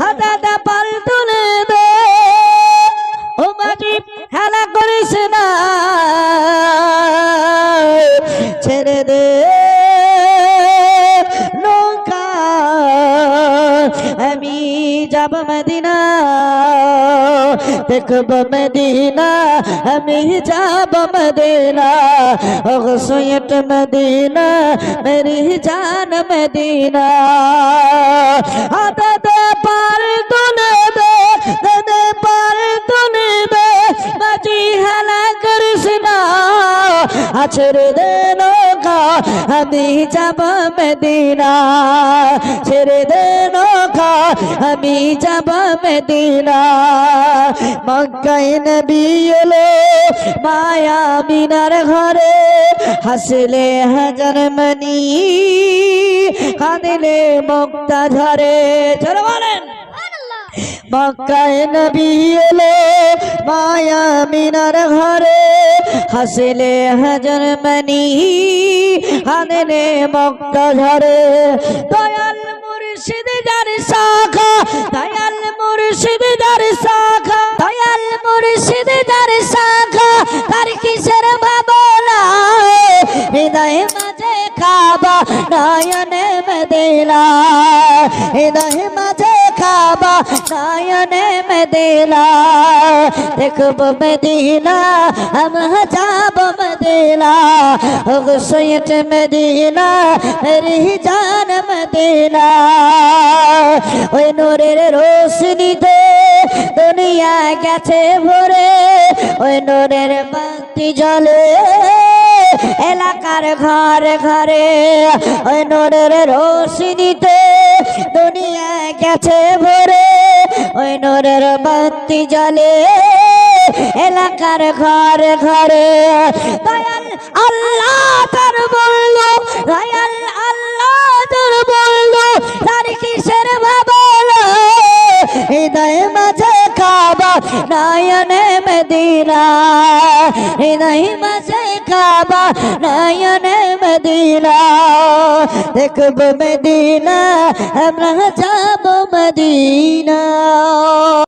হাতাটা পাল্টুনে দে ও মাঝি, হেলা করিস না। ছেড়ে দে। নৌকা, আমি যাব মদিনা। দেখব মদিনা, আমি যাব মদিনা। ও সৈয়দ মদিনা, মেরি জান মদিনা। ছেড়ে দে নৌকা, আমি যাব মদিনা। ছেড়ে দে নৌকা, আমি যাব মদিনা। মক্কায় নবী এলো মায়া মিনার ঘরে, হাসলে হাজার মনি, কাঁদিলে মুক্তা ঝরে চলো বলেন। মক্কায় নবী এলো মায়া মিনার ঘরে। হাসিলে হাজার মনি হাদিলে মক্কা ঝরে দয়াল মুর্শিদ যার শাখা, দয়াল মুর্শিদ যার শাখা, দয়াল মুর্শিদ যার শাখা, তার কিসের ভাবনা? হৃদয় মাঝে খাবা, নয়নে মদিনা। হৃদয় মাঝে খাবা নয়নে মদিনা দেখব মদিনা हम যাব মদিনা ও সৈয়দ মদিনা মেরি জান মদিনা ওই নূরের রোশনীতে দুনিয়া গেছে ভরে। ওই নূরের বাতি জ্বলে এলাকার ঘরে ঘরে। ওই নূরের রোশনীতে দুনিয়া গেছে ভরে। নূরের বাতি জলে এলাকার ঘরে ঘরে। দয়াল আল্লাহ! নয়নে মদিনা হৃদয় মাঝে খাবা নয়নে মদিনা দেখব মদিনা আমরা যাব মদিনা